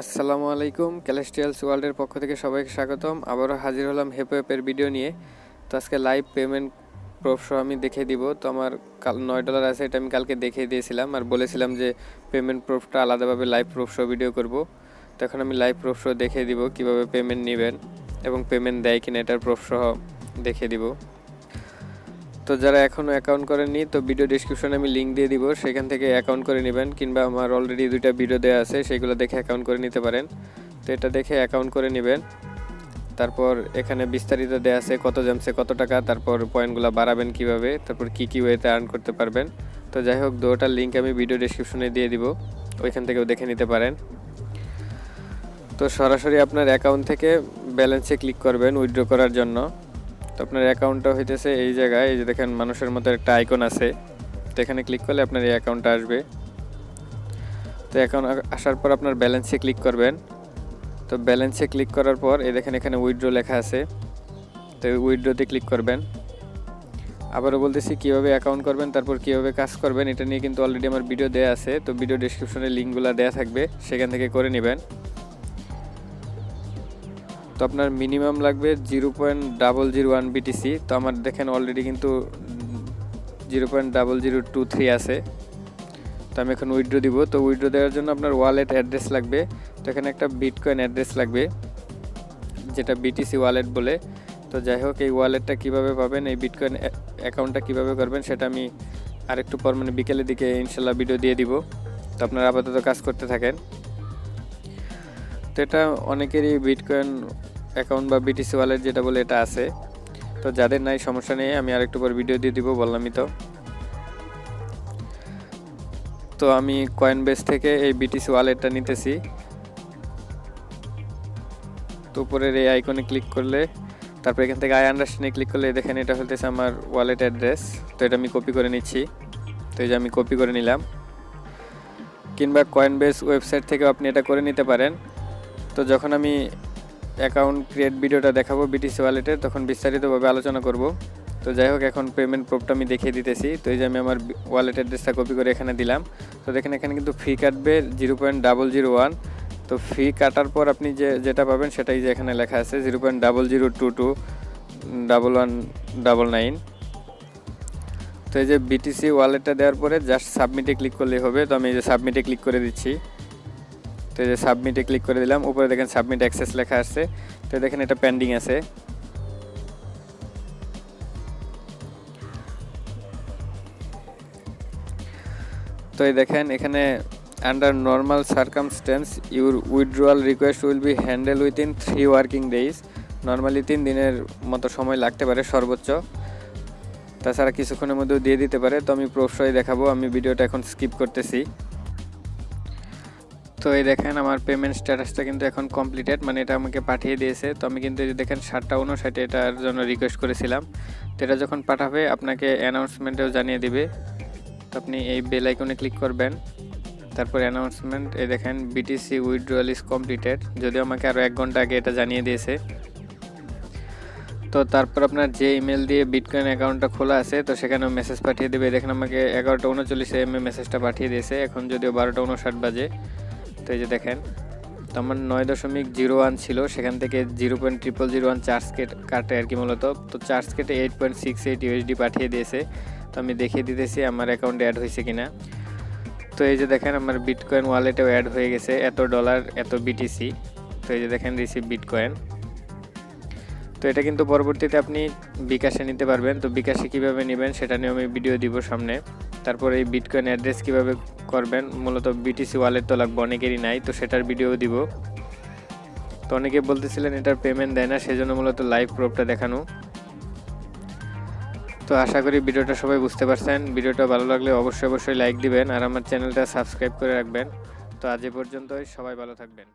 আসসালামু আলাইকুম ক্যালেস্টিয়ালস ওয়ার্ল্ডের পক্ষ থেকে সবাইকে স্বাগতম। আবারও হাজির হলাম হেপো অ্যাপের ভিডিও নিয়ে। তো আজকে লাইভ পেমেন্ট প্রুফ সহ আমি দেখিয়ে দিব। তো আমার কাল নয় ডলার আছে, এটা আমি কালকে দেখিয়ে দিয়েছিলাম আর বলেছিলাম যে পেমেন্ট প্রুফটা আলাদাভাবে লাইভ প্রুফ সহ ভিডিও করব। তো এখন আমি লাইভ প্রুফ সহ দেখিয়ে দিব কীভাবে পেমেন্ট নেবেন এবং পেমেন্ট দেয় কিনা এটার প্রুফ সহ দেখিয়ে দিব। তো যারা এখনও অ্যাকাউন্ট করেননি, তো ভিডিও ডিসক্রিপশনে আমি লিঙ্ক দিয়ে দিব। সেখান থেকে অ্যাকাউন্ট করে নেবেন, কিংবা আমার অলরেডি দুইটা ভিডিও দেওয়া আছে, সেগুলো দেখে অ্যাকাউন্ট করে নিতে পারেন। তো এটা দেখে অ্যাকাউন্ট করে নেবেন। তারপর এখানে বিস্তারিত দেওয়া আছে কত জামছে কত টাকা, তারপর পয়েন্টগুলো বাড়াবেন কীভাবে, তারপর কি কি ওয়েতে আর্ন করতে পারবেন। তো যাই হোক দুটার লিঙ্ক আমি ভিডিও ডিসক্রিপশনে দিয়ে দিব, ওইখান থেকেও দেখে নিতে পারেন। তো সরাসরি আপনার অ্যাকাউন্ট থেকে ব্যালেন্সে ক্লিক করবেন উইথড্র করার জন্য। তো আপনার অ্যাকাউন্টটা হইতেছে এই জায়গায়, এই যে দেখেন মানুষের মতো একটা আইকন আছে। তো এখানে ক্লিক করলে আপনার এই অ্যাকাউন্টটা আসবে। তো অ্যাকাউন্ট আসার পর আপনার ব্যালেন্সে ক্লিক করবেন। তো ব্যালেন্সে ক্লিক করার পর, এই দেখেন এখানে উইথড্র লেখা আছে। তো উইথড্রোতে ক্লিক করবেন। আবারও বলতেছি কীভাবে অ্যাকাউন্ট করবেন, তারপর কীভাবে কাজ করবেন, এটা নিয়ে কিন্তু অলরেডি আমার ভিডিও দেওয়া আছে। তো ভিডিও ডিসক্রিপশনে লিঙ্কগুলো দেওয়া থাকবে, সেখান থেকে করে নেবেন। তো আপনার মিনিমাম লাগবে zero point double zero one BTC তো আমার দেখেন অলরেডি কিন্তু zero point double zero two three আছে। তো আমি এখন উইড্রো দিব। তো উইড্রো দেওয়ার জন্য আপনার ওয়ালেট অ্যাড্রেস লাগবে। তো এখানে একটা বিটকয়েন অ্যাড্রেস লাগবে, যেটা বিটিসি ওয়ালেট বলে। তো যাই হোক, এই ওয়ালেটটা কীভাবে পাবেন, এই বিটকয়েন অ্যাকাউন্টটা কীভাবে করবেন, সেটা আমি আরেকটু পর মানে বিকেলের দিকে ইনশাল্লাহ ভিডিও দিয়ে দিব। তো আপনারা আপাতত কাজ করতে থাকেন। তো এটা অনেকেরই বিটকয়েন অ্যাকাউন্ট বা বিটিসি ওয়ালেট যেটা বলে এটা আছে। তো যাদের নাই, সমস্যা নেই, আমি আরেকটু পর ভিডিও দিয়ে দিব, বললামই তো। তো আমি কয়েন বেস থেকে এই বিটিসি ওয়ালেটটা নিতেছি। তো উপরের এই আইকনে ক্লিক করলে, তারপর এখান থেকে আই আন্ডারস্ট্যান্ডে ক্লিক করলে দেখেন এটা হতেছে আমার ওয়ালেট অ্যাড্রেস তো এটা আমি কপি করে নিচ্ছি। তো এই যে আমি কপি করে নিলাম। কিংবা কয়েন বেস ওয়েবসাইট থেকেও আপনি এটা করে নিতে পারেন। তো যখন আমি অ্যাকাউন্ট ক্রিয়েট ভিডিওটা দেখাবো বিটিসি ওয়ালেটের তখন বিস্তারিতভাবে আলোচনা করব। তো যাই হোক, এখন পেমেন্ট প্রুফটা আমি দেখিয়ে দিতেছি। তো এই যে আমি আমার ওয়ালেট অ্যাড্রেসটা কপি করে এখানে দিলাম। তো দেখেন এখানে কিন্তু ফি কাটবে zero point double zero one তো ফি কাটার পর আপনি যে, যেটা পাবেন সেটাই যে এখানে লেখা আছে zero point double zero two two double one double nine তো এই যে বিটিসি ওয়ালেটটা দেওয়ার পরে জাস্ট সাবমিটে ক্লিক করলেই হবে। তো আমি এই যে সাবমিটে ক্লিক করে দিচ্ছি। তো এই যে সাবমিটে ক্লিক করে দিলাম, উপরে দেখেন সাবমিট অ্যাক্সেস লেখা আসছে তো দেখেন এটা পেন্ডিং আছে। তো এই দেখেন এখানে under normal circumstances your withdrawal request will be handled within three working days normally তিন দিনের মতো সময় লাগতে পারে, সর্বোচ্চ। তাছাড়া কিছুক্ষণের মধ্যেও দিয়ে দিতে পারে। তো আমি প্রশ্রয় দেখাবো, আমি ভিডিওটা এখন স্কিপ করতেছি। তো এই দেখেন আমার পেমেন্ট স্ট্যাটাসটা কিন্তু এখন কমপ্লিটেড মানে এটা আমাকে পাঠিয়ে দিয়েছে। তো আমি কিন্তু দেখেন সাতটা উনষাটে এটার জন্য রিকোয়েস্ট করেছিলাম। তো এটা যখন পাঠাবে, আপনাকে অ্যানাউন্সমেন্টেও জানিয়ে দিবে। তো আপনি এই বেল আইকনে ক্লিক করবেন। তারপর অ্যানাউন্সমেন্ট এই দেখেন বিটিসি উইথড্রয়াল ইজ কমপ্লিটেড যদিও আমাকে আরও এক ঘণ্টা আগে এটা জানিয়ে দিয়েছে। তো তারপর আপনার যে ইমেল দিয়ে বিটকয়েন অ্যাকাউন্টটা খোলা আছে, তো সেখানেও মেসেজ পাঠিয়ে দেবে। দেখেন আমাকে এগারোটা উনচল্লিশে এম এ মেসেজটা পাঠিয়ে দিয়েছে। এখন যদিও বারোটা উনষাট বাজে তো এই যে দেখেন, তো আমার নয় দশমিক জিরো ওয়ান ছিল, সেখান থেকে zero point triple zero one charge Kate, কাটে আর কি মূলত। তো চার্জ কেটে eight point six eight USD পাঠিয়ে দিয়েছে। তো আমি দেখিয়ে দিতেছি আমার অ্যাকাউন্টে অ্যাড হয়েছে কিনা। তো এই যে দেখেন আমার বিটকয়েন ওয়ালেটেও অ্যাড হয়ে গেছে, এত ডলার এত বিটিসি তো এই যে দেখেন রিসিভ বিটকয়েন তো এটা কিন্তু পরবর্তীতে আপনি বিকাশে নিতে পারবেন। তো বিকাশে কীভাবে নেবেন সেটা নিয়ে আমি ভিডিও দিব সামনে। তারপর এই বিটকয়েন অ্যাড্রেস কীভাবে করবেন, মূলত বিটিসি ওয়ালেট তো লাগবে, অনেকেরই নাই, তো সেটার ভিডিও দিব। তো অনেকে বলতেছিলেন এটার পেমেন্ট দেয় না, সেজন্য মূলত লাইভ প্রুফটা দেখানো। তো আশা করি ভিডিওটা সবাই বুঝতে পারছেন। ভিডিওটা ভালো লাগলে অবশ্যই অবশ্যই লাইক দিবেন, আর আমার চ্যানেলটা সাবস্ক্রাইব করে রাখবেন। তো আজ এ পর্যন্তই, সবাই ভালো থাকবেন।